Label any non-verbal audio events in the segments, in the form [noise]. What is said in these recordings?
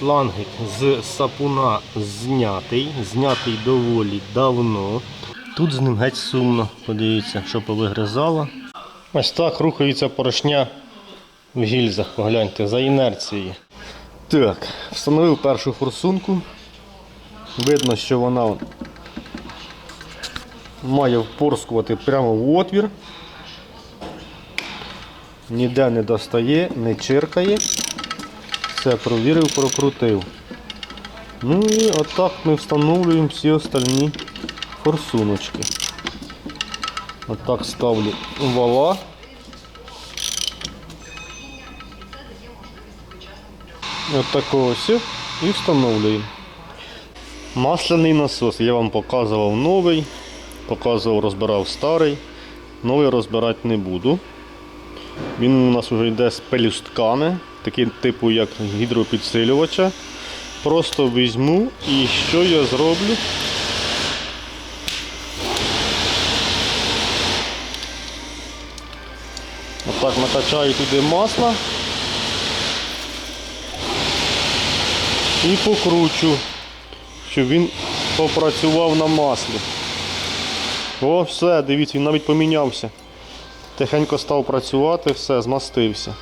шлангик з сапуна знятий. Знятий доволі давно. Тут з ним геть сумно. Подивіться, що повигризало. Ось так рухається поршня в гільзах, погляньте, за інерцією. Так, встановив першу форсунку. Видно, що вона має впорскувати прямо в отвір. Ніде не достає, не чиркає. Все, провірив, прокрутив. Ну і отак ми встановлюємо всі остальні форсуночки. Отак ставлю вала. От такого ось і встановлюємо. Масляний насос. Я вам показував новий, показував, розбирав старий. Новий розбирати не буду. Він у нас вже йде з пелюстками, такі типу як гідропідсилювача. Просто візьму і що я зроблю? Отак накачаю туди масло і покручу, щоб він попрацював на маслі. О, все, дивіться, він навіть помінявся. Тихенько став працювати, все, змастився.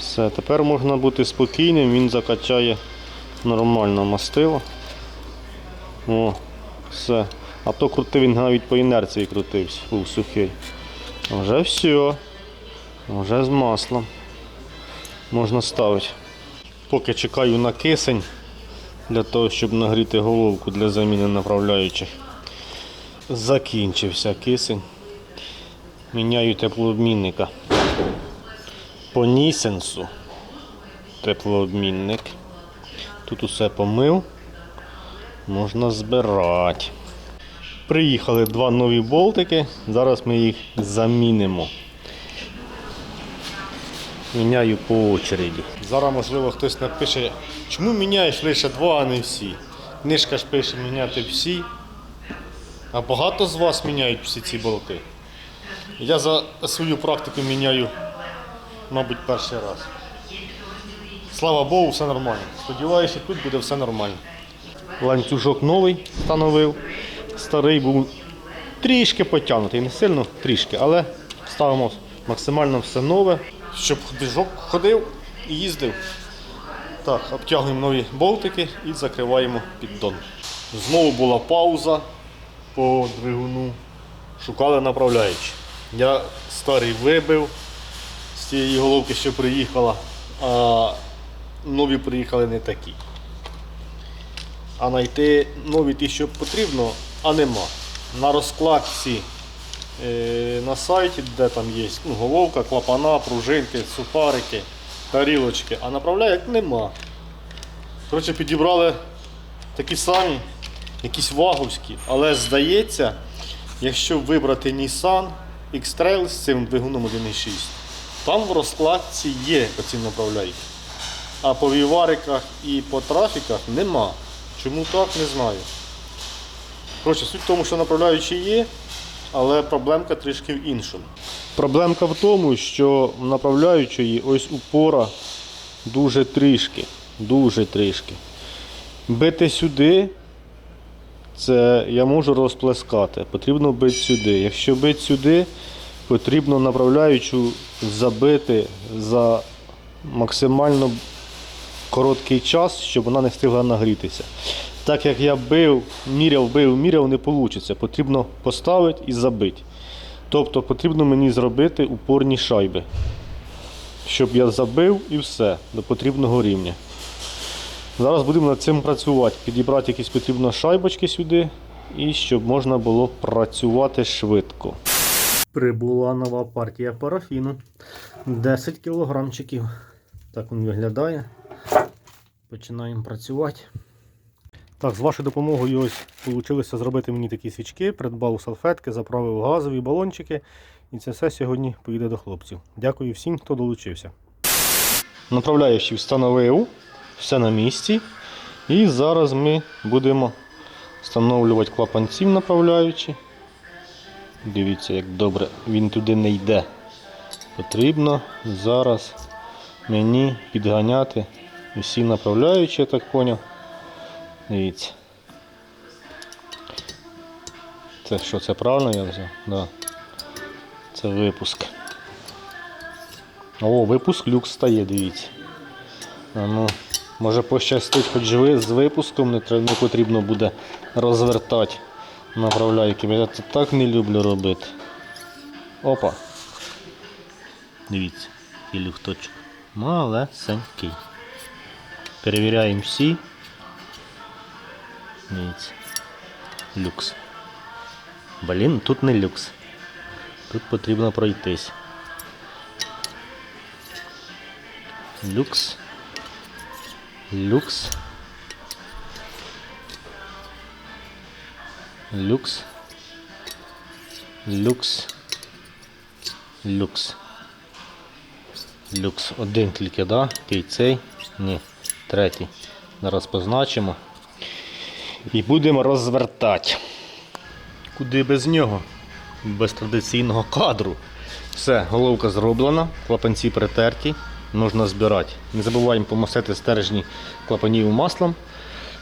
Все, тепер можна бути спокійним, він закачає нормально мастило. О, все. А то крутив він навіть по інерції крутився, був сухий. Вже все. Вже з маслом. Можна ставити. Поки чекаю на кисень для того, щоб нагріти головку для заміни направляючих. Закінчився кисень. Міняю теплообмінника. По нісенсу теплообмінник. Тут усе помив. Можна збирати. Приїхали два нові болтики. Зараз ми їх замінимо. Міняю по очереді. Зараз, можливо, хтось напише, чому міняєш лише два, а не всі. Книжка ж пише міняти всі. А багато з вас міняють всі ці болти. Я за свою практику міняю, мабуть, перший раз. Слава Богу, все нормально. Сподіваюся, тут буде все нормально. Ланцюжок новий встановив. Старий був трішки потягнутий, не сильно, трішки, але ставимо максимально все нове, щоб движок ходив і їздив. Так, обтягуємо нові болтики і закриваємо піддон. Знову була пауза по двигуну. Шукали направляючі. Я старий вибив цієї головки, що приїхала, а нові приїхали не такі. А знайти нові ті, що потрібно, а нема. На розкладці е, на сайті, де там є ну, головка, клапана, пружинки, сухарики, тарілочки, а направляють нема. Коротше, підібрали такі самі, якісь ваговські, але здається, якщо вибрати Nissan X-Trail з цим двигуном 1.6, там в розкладці є оці направляючі. А по вівариках і по трафіках нема. Чому так, не знаю. Коротше, суть в тому, що направляючі є, але проблемка трішки в іншому. Проблемка в тому, що направляючої ось упора дуже трішки. Дуже трішки. Бити сюди, це я можу розплескати. Потрібно бити сюди. Якщо бити сюди, потрібно направляючу забити за максимально короткий час, щоб вона не встигла нагрітися. Так як я бив, міряв, бив, міряв, не вийде. Потрібно поставити і забити. Тобто потрібно мені зробити упорні шайби, щоб я забив і все до потрібного рівня. Зараз будемо над цим працювати. Підібрати якісь потрібно шайбочки сюди і щоб можна було працювати швидко. Прибула нова партія парафіну. 10 кілограмчиків. Так він виглядає. Починаємо працювати. Так, з вашою допомогою ось вийшло зробити мені такі свічки, придбав салфетки, заправив газові балончики. І це все сьогодні поїде до хлопців. Дякую всім, хто долучився. Направляючий встановив, все на місці. І зараз ми будемо встановлювати клапанці в направляючі. Дивіться, як добре він туди не йде. Потрібно зараз мені підганяти Усі направляючі, я так поняв. Дивіться. Це що, це правильно я взяв? Да. Це випуск. О, випуск люкс стає, дивіться. А ну, може пощастить, хоч ви з випуском не потрібно буде розвертати направляйки. Я це так не люблю робити. Опа. Дивіться, і люфточок. Малесенький. Перевіряємо всі. Дивіться. Люкс. Блін, тут не люкс. Тут потрібно пройтись. Люкс. Люкс. Люкс. Люкс. Люкс. Люкс. Один тільки, да? Який цей? Ні. Третій. Зараз позначимо. І будемо розвертати. Куди без нього? Без традиційного кадру. Все, головка зроблена, клапанці притерті, можна збирати. Не забуваємо помастити стержні клапанів маслом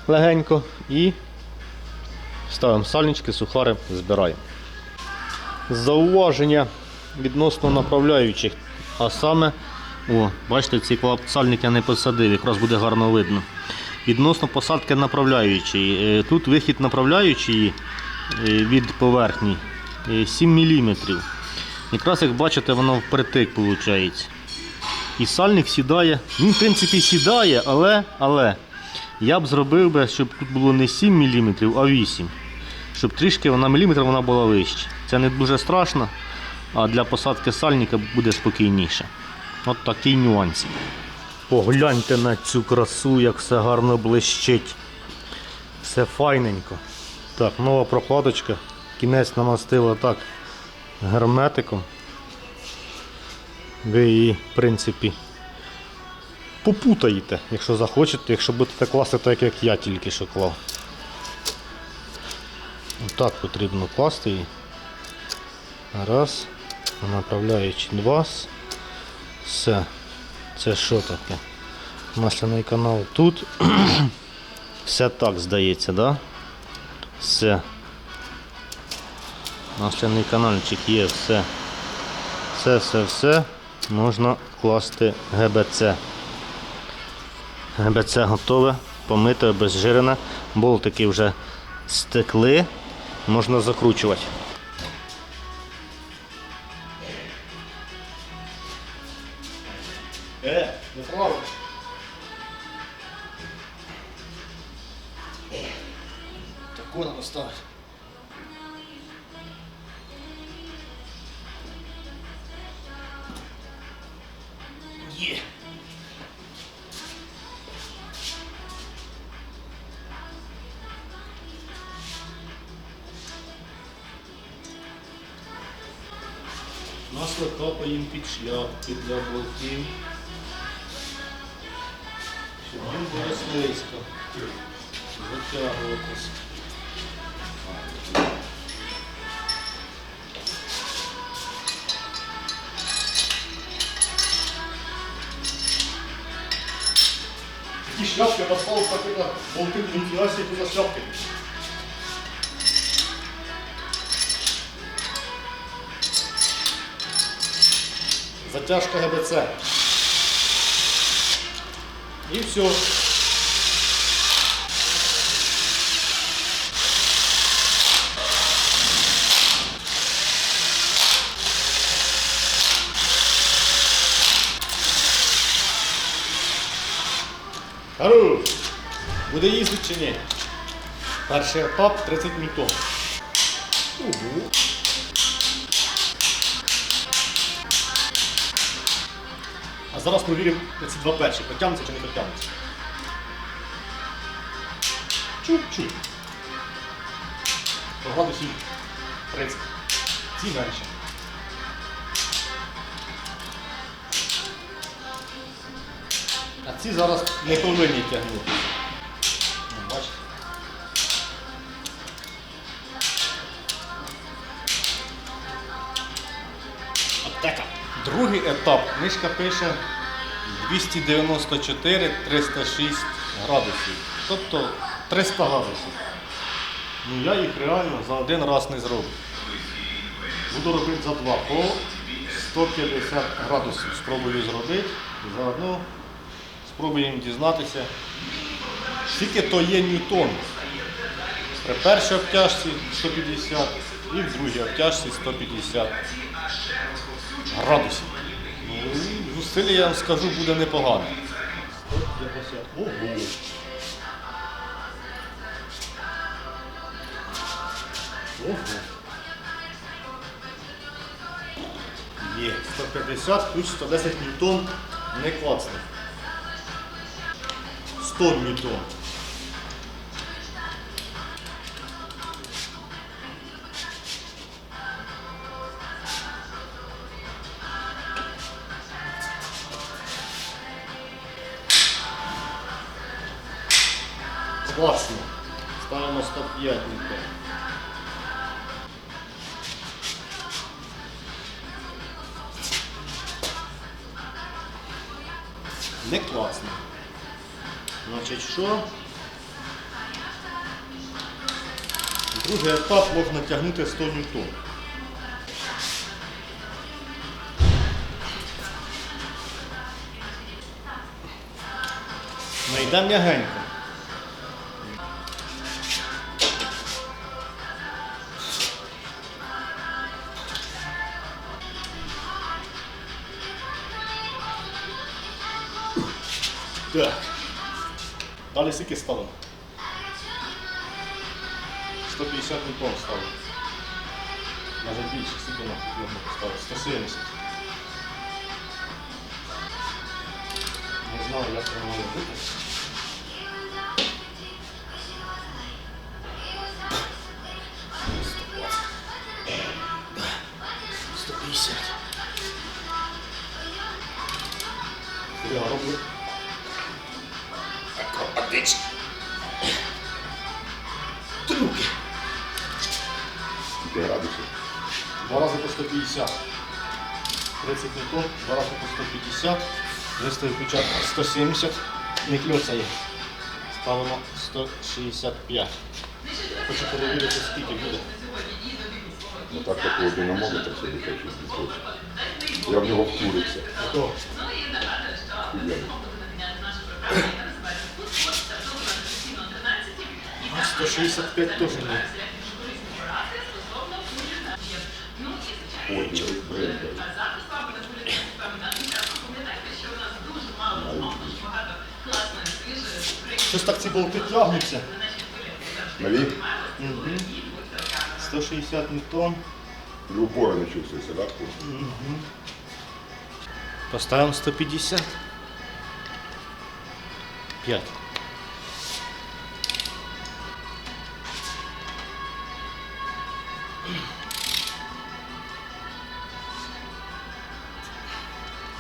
легенько і ставимо сальнички, сухари, збираємо. Зауваження відносно направляючих, а саме, о, бачите, ці сальники я не посадив, якраз буде гарно видно. Відносно посадки направляючої. Е, Тут вихід направляючої е, від поверхні е, 7 мм. Якраз як бачите, воно впритик виходить. І сальник сідає. Він, в принципі, сідає, але, але я б зробив би, щоб тут було не 7 мм, а 8 Щоб трішки вона міліметр вона була вища. Це не дуже страшно, а для посадки сальника буде спокійніше. От такий нюансик. Погляньте на цю красу, як все гарно блищить. Все файненько. Так, нова прокладочка. Кінець намастила так герметиком. Ви її, в принципі, попутаєте, якщо захочете, якщо будете класти так, як я тільки що клав. Отак потрібно класти її. Раз. Направляючи два. Все. Це що таке? Масляний канал тут. [clears throat] Все так здається, да? Все. Масляний канальчик є, все. Все, все, все. Можна класти ГБЦ. ГБЦ готове, помите, обезжирене. Болтики вже стекли. Можна закручувати. Капаємо під шляпки для болтів. Щоб він буде слизько. Затягуватись. Такі шляпки розпали такі на болти вентиляції за шляпки. Затяжка ГБЦ. І все. Гару! Буде їздити чи ні? Перший етап 30 мільтон. Угу. Зараз провіримо ці два перші, потягнуться чи не потягнуться. Чуп-чуп. Градусів 30. Ці менше. А ці зараз не повинні тягнути. Ну, Бачите? Аптека. Другий етап. Книжка пише 294 306 градусів. Тобто 300 градусів. Ну я їх реально за один раз не зроблю. Буду робити за два по 150 градусів. Спробую зробити. Заодно спробуємо дізнатися, скільки то є ньютон. При першій обтяжці 150 і в другій обтяжці 150 градусів. Зусилля, я вам скажу, буде непогано. 150. Ого. Ого. Є 150 плюс 110 ньютон не класно. 100 ньютон. Класно. Ставимо 105 ньютон. Не класно. Значить, що? Другий етап можна тягнути 100 ньютон. Ну м'ягенько. Так. Далі скільки стало? 150 ньютон стало. Навіть більше, скільки нам потрібно поставити? 170. Не знаю, як воно має градусів? Два рази по 150. 30 ньютон, два рази по 150. Виставив початку 170. Не кльоцає. Ставимо 165. Хочу перевірити, скільки буде. Ну так такого динамометра собі хочу зробити. Я в нього вкурився. Хто? Хуяний. 165 теж ні. Ой, блядь, блядь. Щось так ці болти тягнуться. Малі? 160 ньютон. І упора не чувствується, так? Поставимо 150. 5.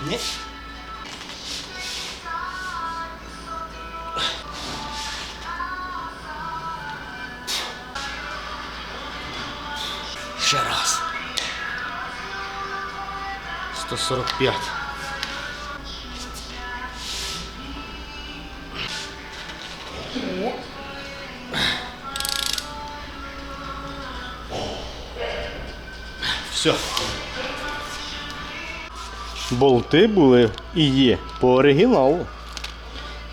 Ні. Ще раз. 145. Все. Болти були і є по оригіналу.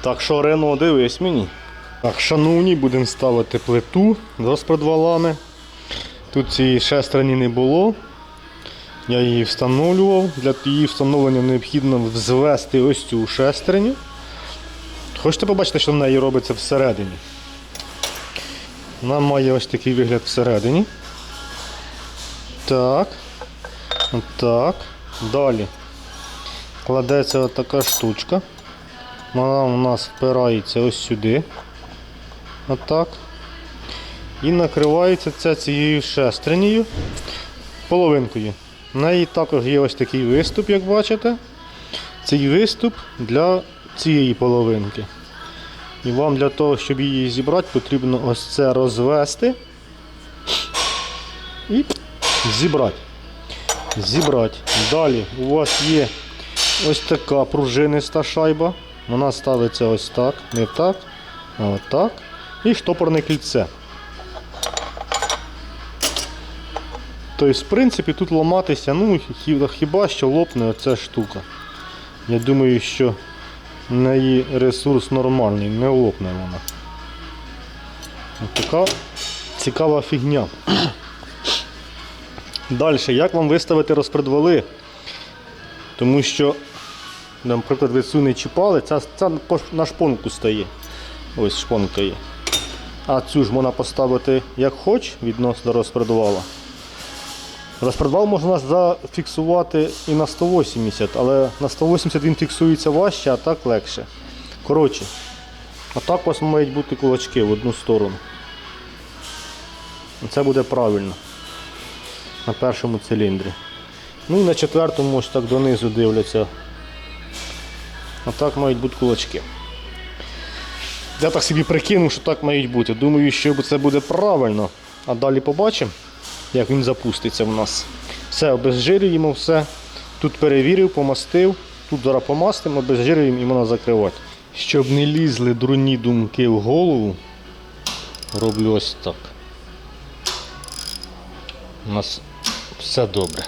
Так що Рено, дивись мені. Так, шановні, будемо ставити плиту з розпредвалами. Тут цієї шестерні не було. Я її встановлював. Для її встановлення необхідно взвести ось цю шестерню. Хочете побачити, що в неї робиться всередині? Вона має ось такий вигляд всередині. Так. Так. Далі. Кладеться отака штучка. Вона у нас впирається ось сюди. Отак. І накривається це цією шестернею половинкою. В неї також є ось такий виступ, як бачите. Цей виступ для цієї половинки. І вам для того, щоб її зібрати, потрібно ось це розвести і зібрати. Зібрати. Далі у вас є ось така пружиниста шайба. Вона ставиться ось так, не так, а отак. І штопорне кільце. Тобто, в принципі, тут ламатися, ну, хіба що лопне оця штука. Я думаю, що в неї ресурс нормальний, не лопне вона. Ось така цікава фігня. [clears throat] Далі, як вам виставити розпредвали? Тому що, наприклад, не чіпали, ця, ця на шпонку стає. Ось шпонка є. А цю ж можна поставити як хоч відносно розпредвала. Розпредвал можна зафіксувати і на 180, але на 180 він фіксується важче, а так легше. Коротше, отак у вас мають бути кулачки в одну сторону. Це буде правильно. На першому циліндрі. Ну і на четвертому ось так донизу дивляться. Отак мають бути кулачки. Я так собі прикинув, що так мають бути. Думаю, що це буде правильно. А далі побачимо, як він запуститься в нас. Все, обезжирюємо все. Тут перевірив, помастив. Тут зараз помастимо, обезжирюємо і можна закривати. Щоб не лізли дурні думки в голову, роблю ось так. У нас все добре.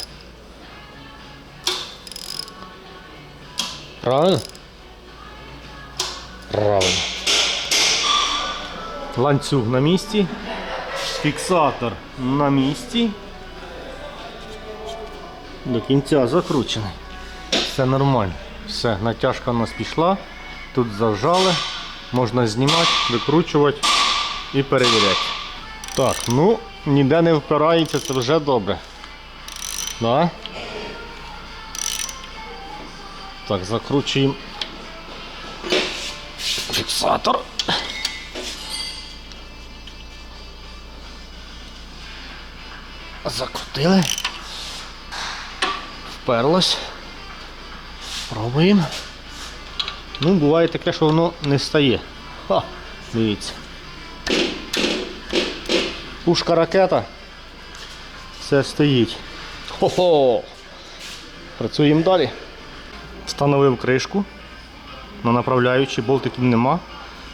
Правильно? Правильно. Ланцюг на місці. Фіксатор на місці. До кінця закручений. Все нормально. Все, натяжка у нас пішла. Тут зажали. Можна знімати, викручувати і перевіряти. Так, ну, ніде не впирається, це вже добре. Да? Так, закручуємо фіксатор. Закрутили. Вперлось. Пробуємо. Ну, буває таке, що воно не стає. Ха, дивіться. Пушка ракета. Все стоїть. Хо-хо! Працюємо далі. Встановив кришку на направляючі, болтиків нема,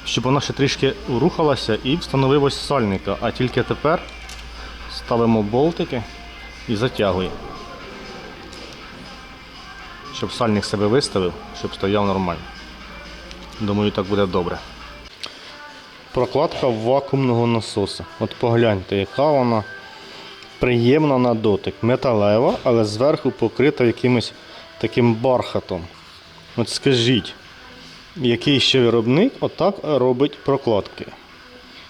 щоб вона ще трішки рухалася і встановив ось сальника. А тільки тепер ставимо болтики і затягуємо. Щоб сальник себе виставив, щоб стояв нормально. Думаю, так буде добре. Прокладка вакуумного насоса. От погляньте, яка вона приємна на дотик. Металева, але зверху покрита якимось таким бархатом. От скажіть, який ще виробник отак робить прокладки?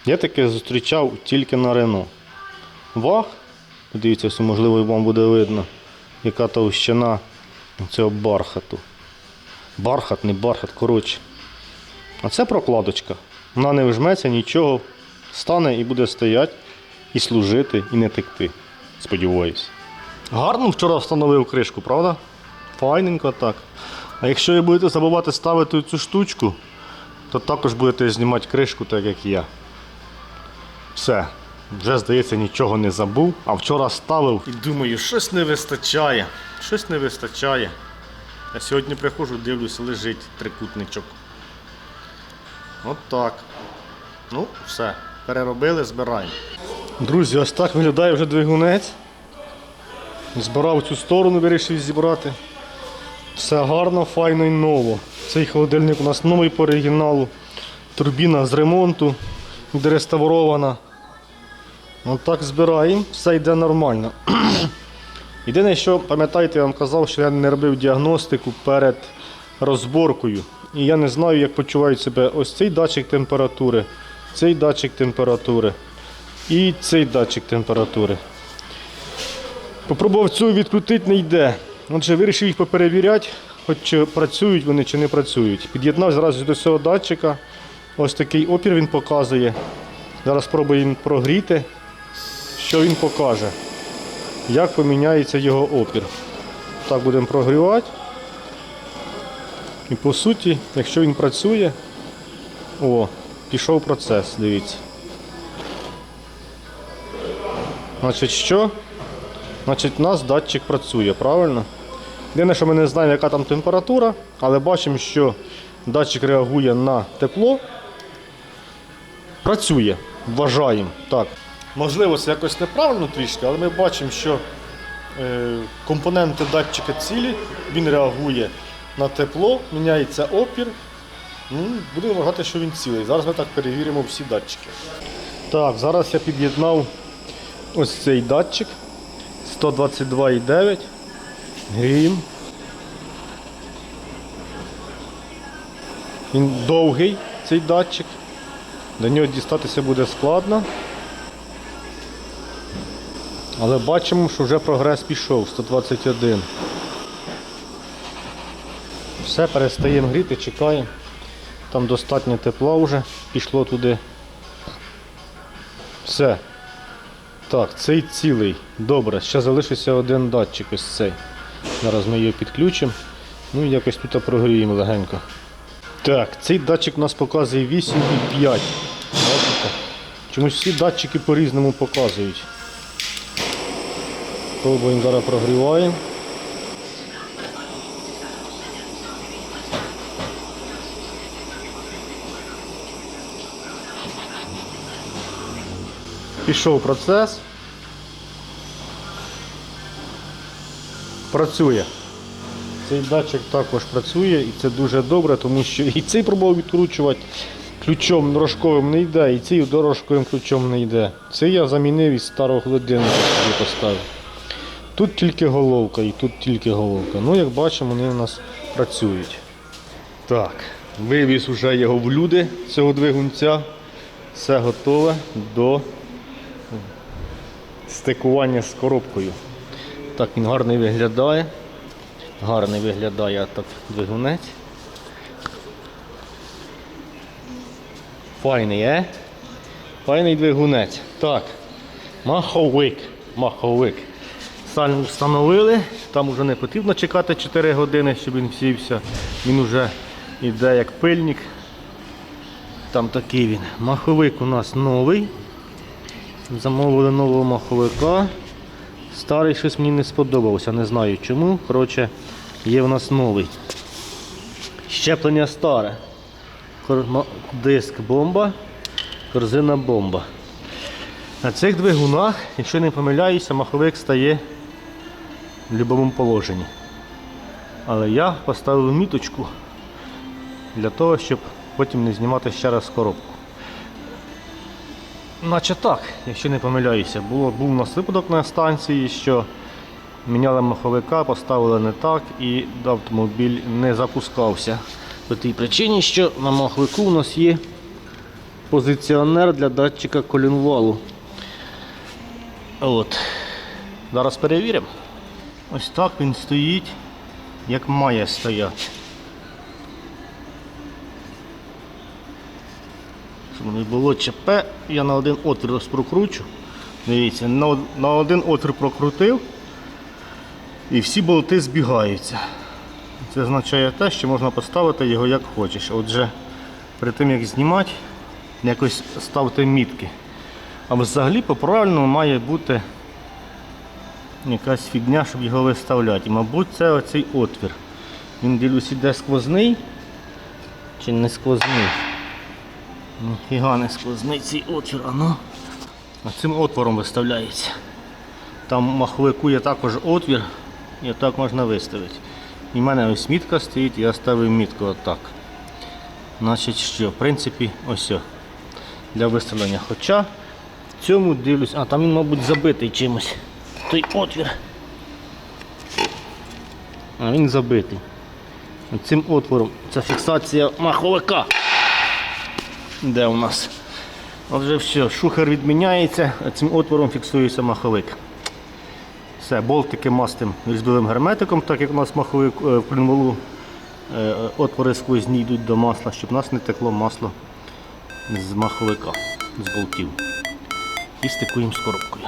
Я таке зустрічав тільки на Рено. Ваг, подивіться, все, можливо, вам буде видно, яка товщина цього бархату. Бархат, не бархат, коротше. А це прокладочка. Вона не вжметься, нічого, стане і буде стояти, і служити, і не текти. Сподіваюсь. Гарно вчора встановив кришку, правда? Файненько так. А якщо ви будете забувати ставити цю штучку, то також будете знімати кришку, так як я. Все. Вже, здається, нічого не забув, а вчора ставив і думаю, щось не вистачає. Щось не вистачає. А сьогодні приходжу, дивлюся, лежить трикутничок. От так. Ну, все. Переробили, збираємо. Друзі, ось так виглядає вже двигунець. Збирав цю сторону, вирішив зібрати. Все гарно, файно і ново. Цей холодильник у нас новий по оригіналу. Турбіна з ремонту, відреставрована. От так збираємо, все йде нормально. [clears throat] Єдине, що пам'ятаєте, я вам казав, що я не робив діагностику перед розборкою. І я не знаю, як почувають себе ось цей датчик температури, цей датчик температури і цей датчик температури. Попробував цю відкрутити не йде. Отже, вирішив їх поперевіряти, хоч чи працюють вони чи не працюють. Під'єднав зразу до цього датчика. Ось такий опір він показує. Зараз спробуємо прогріти, що він покаже, як поміняється його опір. Так будемо прогрівати. І по суті, якщо він працює, о, пішов процес, дивіться. Значить, що? Значить, у нас датчик працює, правильно? Єдине, що ми не знаємо, яка там температура, але бачимо, що датчик реагує на тепло. Працює, вважаємо. Так. Можливо, це якось неправильно трішки, але ми бачимо, що е, компоненти датчика цілі, він реагує на тепло, міняється опір. Ну, будемо вважати, що він цілий. Зараз ми так перевіримо всі датчики. Так, зараз я під'єднав ось цей датчик 122,9. Грім. Він довгий, цей датчик. До нього дістатися буде складно. Але бачимо, що вже прогрес пішов 121. Все, перестаємо гріти, чекаємо. Там достатньо тепла вже пішло туди. Все. Так, цей цілий. Добре, ще залишився один датчик ось цей. Зараз ми його підключимо. Ну і якось тут прогріємо легенько. Так, цей датчик у нас показує 8,5. Бачите? Чомусь всі датчики по-різному показують. Пробуємо зараз прогріваємо. Пішов процес. Працює. Цей датчик також працює і це дуже добре, тому що і цей пробував відкручувати ключом дорожковим не йде, і цей дорожковим ключом не йде. Це я замінив із старого холодильника собі поставив. Тут тільки головка і тут тільки головка. Ну, як бачимо, вони у нас працюють. Так, вивіз уже його в люди, цього двигунця. Все готове до стикування з коробкою. Так він гарний виглядає. Гарний виглядає так двигунець. Файний, е? Файний двигунець. Так. Маховик. Маховик. Сальм встановили. Там вже не потрібно чекати 4 години, щоб він сівся. Він вже йде як пильник. Там такий він. Маховик у нас новий. Замовили нового маховика. Старий щось мені не сподобався, не знаю чому. Коротше, є в нас новий. Щеплення старе. Диск бомба, корзина бомба. На цих двигунах, якщо не помиляюся, маховик стає в будь-якому положенні. Але я поставив міточку для того, щоб потім не знімати ще раз коробку. Наче так, якщо не помиляюся, було, був у нас випадок на станції, що міняли маховика, поставили не так і автомобіль не запускався. По тій причині, що на маховику у нас є позиціонер для датчика колінвалу. От. Зараз перевіримо. Ось так він стоїть, як має стояти. Щоб не було ЧП, я на один отвір ось прокручу. Дивіться, на, на один отвір прокрутив і всі болти збігаються. Це означає те, що можна поставити його як хочеш. Отже, перед тим як знімати, якось ставте мітки. А взагалі по-правильному має бути якась фігня, щоб його виставляти. І, мабуть, це оцей отвір. Він дивлюсь, іде сквозний чи не сквозний. Ніфіга не сквозний отвір, а ну. А цим отвором виставляється. Там маховику є також отвір, і так можна виставити. І в мене ось мітка стоїть, я ставив мітку отак. Значить що, в принципі, ось. Для виставлення. Хоча в цьому дивлюсь, а там він, мабуть, забитий чимось. Той отвір. А він забитий. Цим отвором це фіксація маховика. Де у нас? Отже, все, шухер відміняється, цим отвором фіксується маховик. Все, болтики мастим різьбовим герметиком, так як у нас маховик е, в клінвалу е, отвори сквозні йдуть до масла, щоб у нас не текло масло з маховика, з болтів. І стикуємо з коробкою.